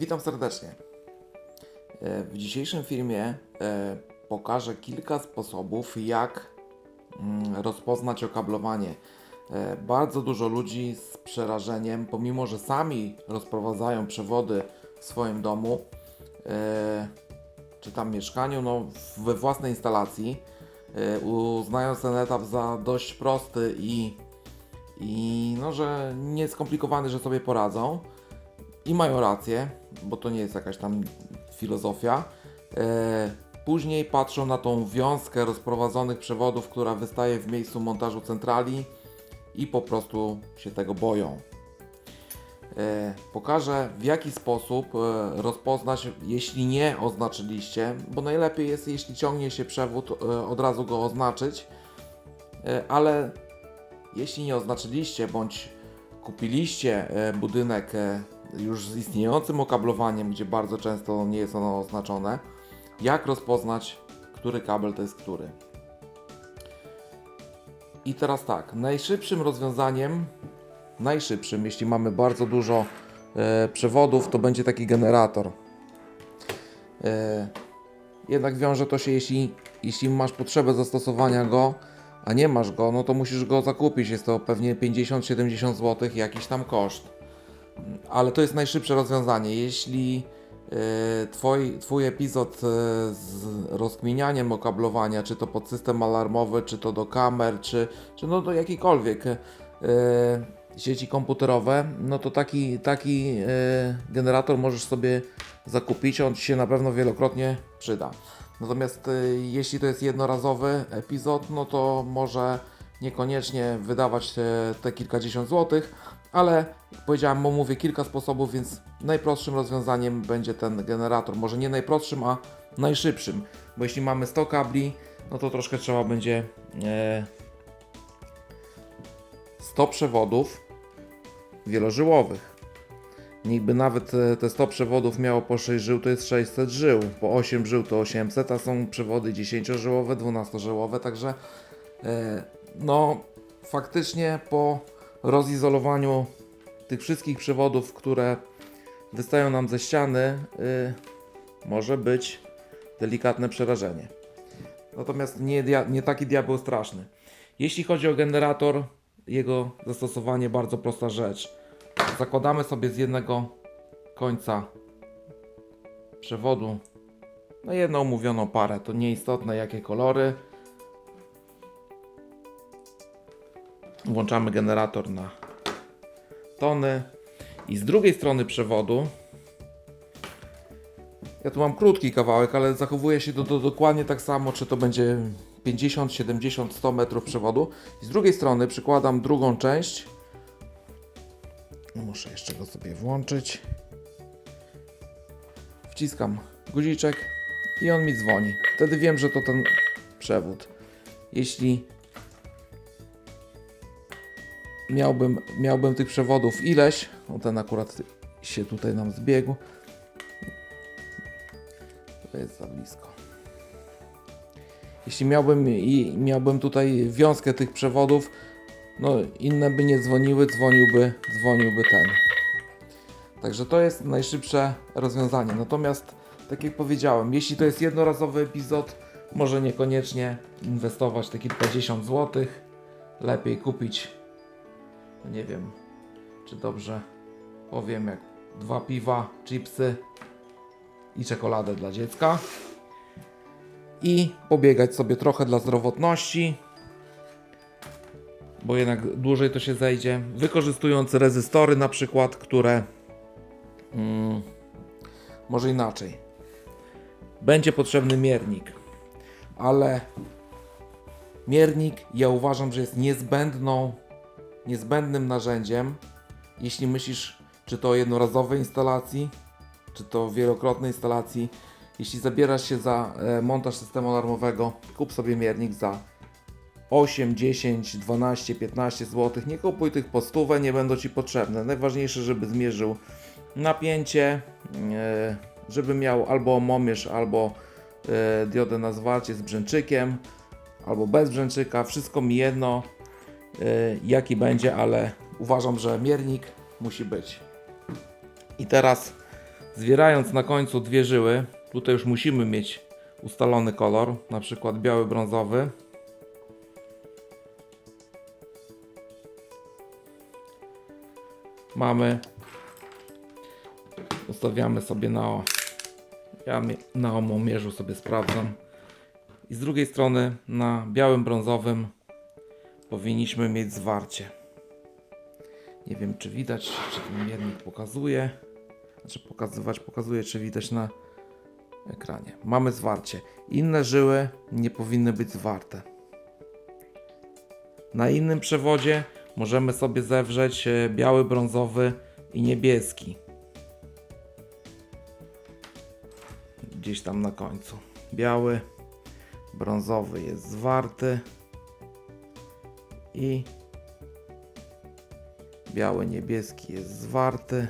Witam serdecznie. E, W dzisiejszym filmie e, pokażę kilka sposobów, jak mm, rozpoznać okablowanie. E, Bardzo dużo ludzi z przerażeniem, pomimo że sami rozprowadzają przewody w swoim domu, czy tam mieszkaniu, no we własnej instalacji, uznając ten etap za dość prosty i, i no, że nieskomplikowany, że sobie poradzą. I mają rację, bo to nie jest jakaś tam filozofia. E, później patrzą na tą wiązkę rozprowadzonych przewodów, która wystaje w miejscu montażu centrali i po prostu się tego boją. E, pokażę w jaki sposób e, rozpoznać, jeśli nie oznaczyliście, bo najlepiej jest, jeśli ciągnie się przewód, od razu go oznaczyć, ale jeśli nie oznaczyliście bądź kupiliście budynek już z istniejącym okablowaniem, gdzie bardzo często nie jest ono oznaczone, jak rozpoznać, który kabel to jest który. I teraz tak, najszybszym rozwiązaniem, najszybszym, jeśli mamy bardzo dużo e, przewodów, to będzie taki generator. E, jednak wiąże to się, jeśli, jeśli masz potrzebę zastosowania go, a nie masz go, no to musisz go zakupić. Jest to pewnie 50-70 zł, jakiś tam koszt. Ale to jest najszybsze rozwiązanie. Jeśli e, twoj, Twój epizod e, z rozkminianiem okablowania, czy to pod system alarmowy, czy to do kamer, czy, czy no do jakikolwiek e, sieci komputerowe, no to taki, taki generator możesz sobie zakupić. On Ci się na pewno wielokrotnie przyda. Natomiast jeśli to jest jednorazowy epizod, no to może niekoniecznie wydawać te kilkadziesiąt złotych, ale powiedziałem, omówię kilka sposobów, więc najprostszym rozwiązaniem będzie ten generator. Może nie najprostszym, a najszybszym, bo jeśli mamy 100 kabli, no to troszkę trzeba będzie e, 100 przewodów wielożyłowych. Niby nawet e, te 100 przewodów miało po 6 żył, to jest 600 żył. Po 8 żył to 800, a są przewody 10-żyłowe, 12-żyłowe, także e, no faktycznie po rozizolowaniu tych wszystkich przewodów, które wystają nam ze ściany, y, może być delikatne przerażenie. Natomiast nie, nie taki diabeł straszny. Jeśli chodzi o generator, jego zastosowanie bardzo prosta rzecz. Zakładamy sobie z jednego końca przewodu na jedną umówioną parę. To nieistotne jakie kolory. Włączamy generator na tony i z drugiej strony przewodu ja tu mam krótki kawałek, ale zachowuje się to, to dokładnie tak samo, czy to będzie 50, 70, 100 metrów przewodu. I z drugiej strony przykładam drugą część. Muszę jeszcze go sobie włączyć. Wciskam guziczek i on mi dzwoni. Wtedy wiem, że to ten przewód. Jeśli miałbym, miałbym tych przewodów ileś, no ten akurat się tutaj nam zbiegł. To jest za blisko. Jeśli miałbym i miałbym tutaj wiązkę tych przewodów, no inne by nie dzwoniły, dzwoniłby, dzwoniłby ten. Także to jest najszybsze rozwiązanie. Natomiast, tak jak powiedziałem, jeśli to jest jednorazowy epizod, może niekoniecznie inwestować te kilkadziesiąt złotych. Lepiej kupić, nie wiem, czy dobrze powiem, jak dwa piwa, chipsy i czekoladę dla dziecka. I pobiegać sobie trochę dla zdrowotności, bo jednak dłużej to się zejdzie. Wykorzystując rezystory na przykład, które mm, może inaczej. Będzie potrzebny miernik, ale miernik ja uważam, że jest niezbędną, niezbędnym narzędziem, jeśli myślisz, czy to o jednorazowej instalacji, czy to wielokrotnej instalacji. Jeśli zabierasz się za e, montaż systemu alarmowego, kup sobie miernik za 8, 10, 12, 15 zł. Nie kupuj tych po nie będą Ci potrzebne. Najważniejsze, żeby zmierzył napięcie, e, żeby miał albo omomierz, albo e, diodę na zwarcie z brzęczykiem, albo bez brzęczyka. Wszystko mi jedno, jaki będzie, ale uważam, że miernik musi być. I teraz Zwierając na końcu dwie żyły, tutaj już musimy mieć ustalony kolor, na przykład biały, brązowy. Mamy. Ustawiamy sobie na. Ja na omomierzu sobie sprawdzam. I z drugiej strony na białym, brązowym powinniśmy mieć zwarcie. Nie wiem, czy widać, czy ten miernik pokazuje. Znaczy pokazywać, pokazuje, czy widać na ekranie. Mamy zwarcie. Inne żyły nie powinny być zwarte. Na innym przewodzie możemy sobie zewrzeć e, biały, brązowy i niebieski. Gdzieś tam na końcu. Biały, brązowy jest zwarty i biały, niebieski jest zwarty,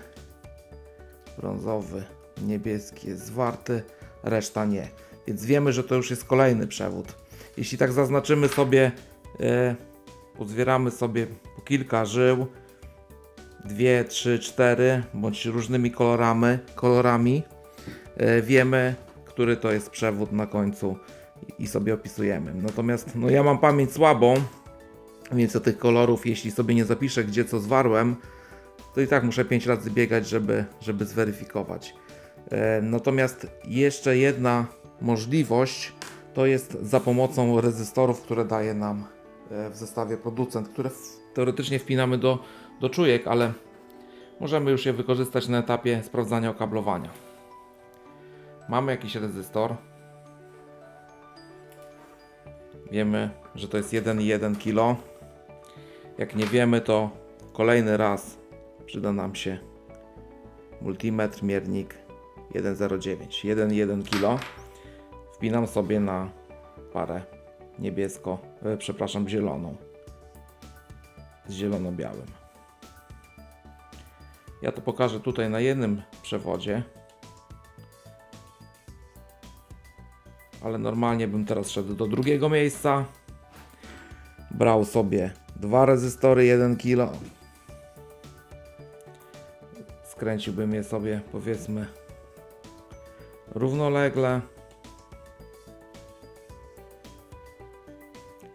brązowy, niebieski jest zwarty, reszta nie. Więc wiemy, że to już jest kolejny przewód. Jeśli tak zaznaczymy sobie, e, pozbieramy sobie po kilka żył, dwie, trzy, cztery, bądź różnymi kolorami, kolorami e, wiemy, który to jest przewód na końcu i sobie opisujemy. Natomiast no ja mam pamięć słabą, więc do tych kolorów, jeśli sobie nie zapiszę, gdzie co zwarłem, to i tak muszę 5 razy biegać, żeby, żeby zweryfikować. E, Natomiast jeszcze jedna możliwość to jest za pomocą rezystorów, które daje nam e, w zestawie producent, które teoretycznie wpinamy do, do czujek, ale możemy już je wykorzystać na etapie sprawdzania okablowania. Mamy jakiś rezystor. Wiemy, że to jest 1,1 kg. Jak nie wiemy, to kolejny raz przyda nam się multimetr, miernik 1,09, 1,1 kg. Wpinam sobie na parę niebiesko, e, przepraszam, zieloną z zielono-białym. Ja to pokażę tutaj na jednym przewodzie. Ale normalnie bym teraz szedł do drugiego miejsca. Brał sobie dwa rezystory 1 kg. Skręciłbym je sobie powiedzmy równolegle.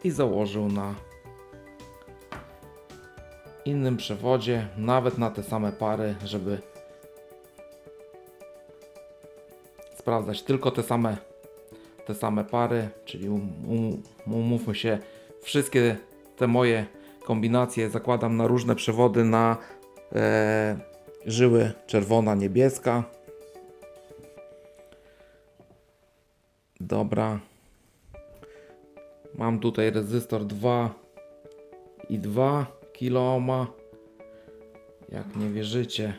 I założył na innym przewodzie, nawet na te same pary, żeby sprawdzać tylko te same te same pary, czyli um, um, umówmy się, wszystkie te moje kombinacje zakładam na różne przewody na e, żyły czerwona, niebieska. Dobra. Mam tutaj rezystor 2 i 2 kOhma. Jak nie wierzycie,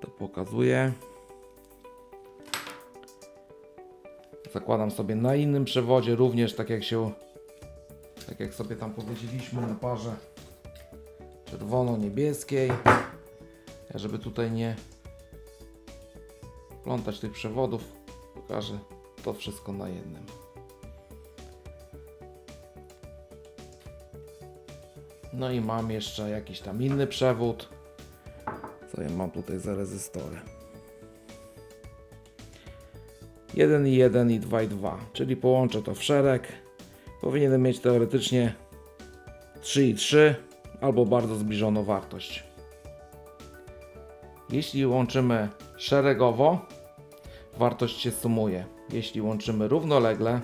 to pokazuję. Zakładam sobie na innym przewodzie również tak jak się tak jak sobie tam powiedzieliśmy na parze czerwono-niebieskiej. Żeby tutaj nie plątać tych przewodów, pokażę to wszystko na jednym. No i mam jeszcze jakiś tam inny przewód. Co ja mam tutaj za rezystory? 1 i 1 i 2 i 2, czyli połączę to w szereg. Powinienem mieć teoretycznie 3 i 3 albo bardzo zbliżoną wartość. Jeśli łączymy szeregowo, wartość się sumuje. Jeśli łączymy równolegle,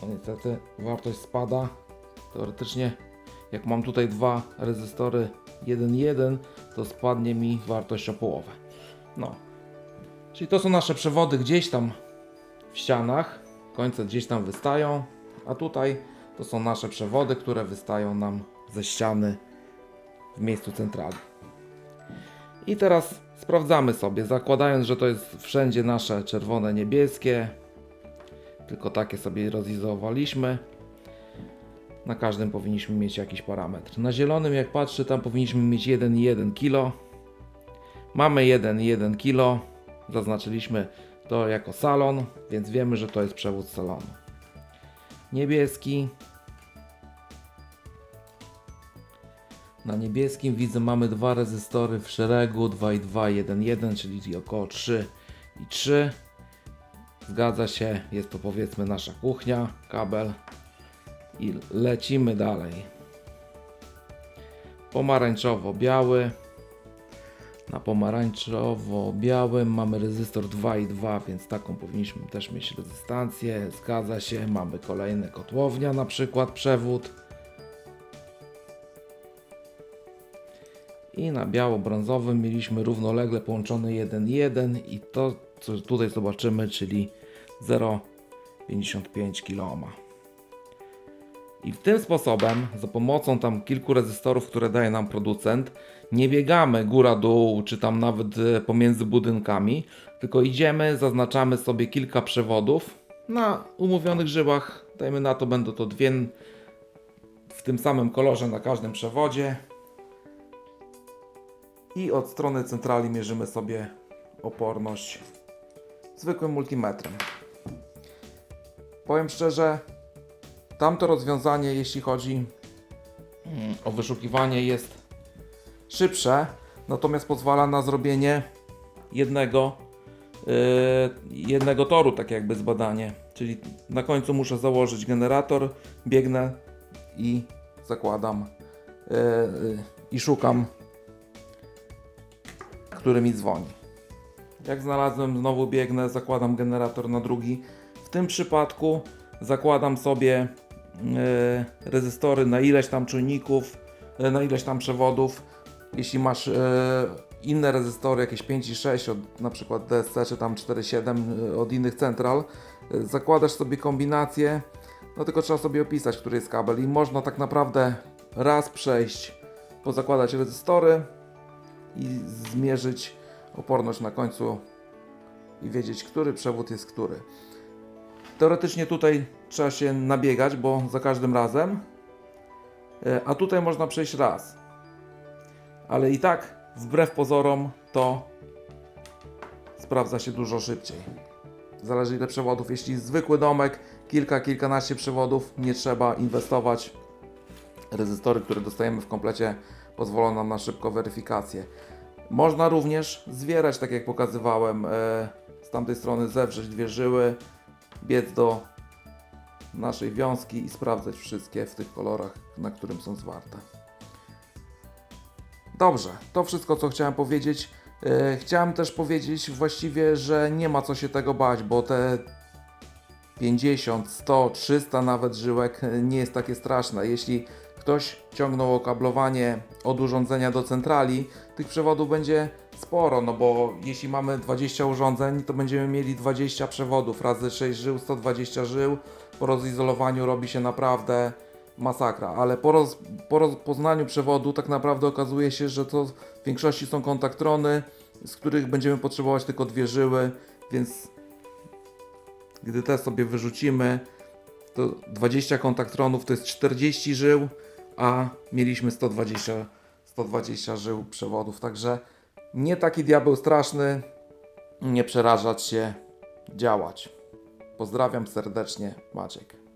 to niestety wartość spada. Teoretycznie, jak mam tutaj dwa rezystory 1 i 1, to spadnie mi wartość o połowę. No, Czyli to są nasze przewody gdzieś tam w ścianach, końce gdzieś tam wystają, a tutaj to są nasze przewody, które wystają nam ze ściany w miejscu centrali. I teraz sprawdzamy sobie, zakładając, że to jest wszędzie nasze czerwone, niebieskie, tylko takie sobie rozizolowaliśmy. Na każdym powinniśmy mieć jakiś parametr. Na zielonym, jak patrzę, tam powinniśmy mieć 1,1 kg. Mamy 1,1 kg. Zaznaczyliśmy to jako salon, więc wiemy, że to jest przewód salonu. Niebieski. Na niebieskim widzę mamy dwa rezystory w szeregu 2 i 2, 1, 1, czyli około 3 i 3. Zgadza się, jest to powiedzmy nasza kuchnia, kabel i lecimy dalej. Pomarańczowo-biały. Na pomarańczowo-białym mamy rezystor 2 i 2, więc taką powinniśmy też mieć rezystancję. Zgadza się, mamy kolejne kotłownia, na przykład przewód. I na biało-brązowym mieliśmy równolegle połączony 1,1 i to, co tutaj zobaczymy, czyli 0,55 kΩ. I tym sposobem, za pomocą tam kilku rezystorów, które daje nam producent, nie biegamy góra-dół, czy tam nawet e, pomiędzy budynkami, tylko idziemy, zaznaczamy sobie kilka przewodów na umówionych żyłach. Dajmy na to, będą to dwie w tym samym kolorze na każdym przewodzie. I od strony centrali mierzymy sobie oporność zwykłym multimetrem. Powiem szczerze, tamto rozwiązanie, jeśli chodzi mm, o wyszukiwanie, jest szybsze, natomiast pozwala na zrobienie jednego, yy, jednego toru, tak jakby zbadanie. Czyli na końcu muszę założyć generator, biegnę i zakładam yy, yy, i szukam, który mi dzwoni. Jak znalazłem, znowu biegnę, zakładam generator na drugi. W tym przypadku zakładam sobie rezystory na ileś tam czujników, e, na ileś tam przewodów. Jeśli masz e, inne rezystory, jakieś 5 i 6 od na przykład DSC czy tam 4,7 e, od innych central, e, zakładasz sobie kombinację, no tylko trzeba sobie opisać, który jest kabel i można tak naprawdę raz przejść, pozakładać rezystory i zmierzyć oporność na końcu i wiedzieć, który przewód jest który. Teoretycznie tutaj trzeba się nabiegać, bo za każdym razem, E, a tutaj można przejść raz. Ale i tak, wbrew pozorom, to sprawdza się dużo szybciej. Zależy ile przewodów. Jeśli zwykły domek, kilka, kilkanaście przewodów, nie trzeba inwestować. Rezystory, które dostajemy w komplecie, pozwolą nam na szybką weryfikację. Można również zwierać, tak jak pokazywałem, e, z tamtej strony zewrzeć dwie żyły, biec do naszej wiązki i sprawdzać wszystkie w tych kolorach, na którym są zwarte. Dobrze, to wszystko co chciałem powiedzieć. E, Chciałem też powiedzieć właściwie, że nie ma co się tego bać, bo te 50, 100, 300 nawet żyłek nie jest takie straszne. Jeśli ktoś ciągnął okablowanie od urządzenia do centrali, tych przewodów będzie sporo, no bo jeśli mamy 20 urządzeń, to będziemy mieli 20 przewodów. Razy 6 żył, 120 żył. Po rozizolowaniu robi się naprawdę masakra, ale po, roz, po rozpoznaniu przewodu tak naprawdę okazuje się, że to w większości są kontaktrony, z których będziemy potrzebować tylko dwie żyły, więc gdy te sobie wyrzucimy, to 20 kontaktronów to jest 40 żył, a mieliśmy 120, 120 żył przewodów, także nie taki diabeł straszny, nie przerażać się, działać. Pozdrawiam serdecznie, Maciek.